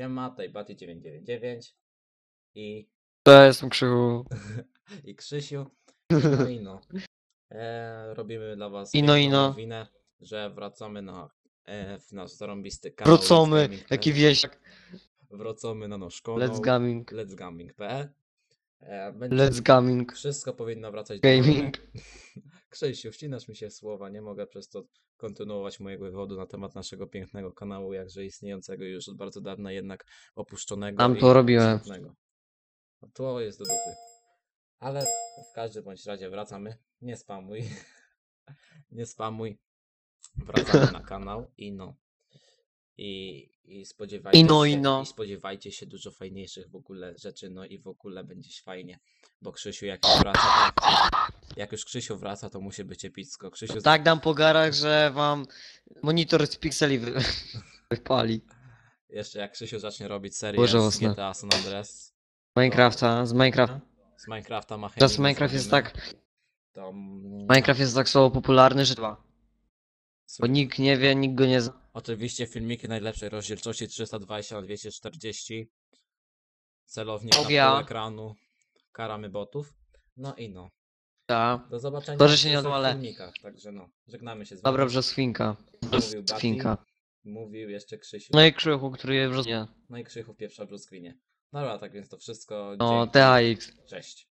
Siema, tutaj Baty999 i, To jestem Krzychu. i Krzysiu. No i no. E, robimy dla was Ino, piękną ino. nowinę, że wracamy na e, w nasz zarąbisty kanał. Wrocamy, Let's Gaming.pl. jaki wieśniak. Wracamy na nasz kanał. Let's gaming. Let's Gaming.pl. E, będzie Let's gaming. Wszystko powinno wracać do normy. Gaming. Krzysiu, wcinasz mi się słowa, nie mogę przez to kontynuować mojego wywodu na temat naszego pięknego kanału, jakże istniejącego już od bardzo dawna, jednak opuszczonego. Tam i to robiłem. No to jest do dupy. Ale w każdym bądź razie wracamy. Nie spamuj. nie spamuj. Wracamy na kanał i no. I, i spodziewajcie Ino, się, ino. i spodziewajcie się dużo fajniejszych w ogóle rzeczy, no i w ogóle będzie fajnie. Bo Krzysiu jak wraca, jak już Krzysiu wraca, to musi być epicko. Krzysiu Tak dam po garach, że wam monitor z pikseli wy... wypali. Jeszcze jak Krzysiu zacznie robić serię Boże z mocne. GTA San Andreas, Minecrafta, z Minecraft. z Minecrafta ma Teraz chemii, Minecraft jest zrobimy, tak. To, mm, Minecraft jest tak słowo popularny, że dwa. Bo nikt nie wie, nikt go nie zna. Oczywiście filmiki najlepszej rozdzielczości 320 na 240 Celownik na pół ekranu Karamy botów No i no Ta. Do zobaczenia w się nie odwalę. filmikach Także no, żegnamy się z Dobra, wami brzoskwinka. Mówił Bati, Brzoskwinka. Mówił jeszcze Krzysiu No i Krzychu, który je wrzosnie. No i Krzychu w pierwsza brzoskwinie Dobra, tak więc to wszystko No, Dzięki. TAX. Cześć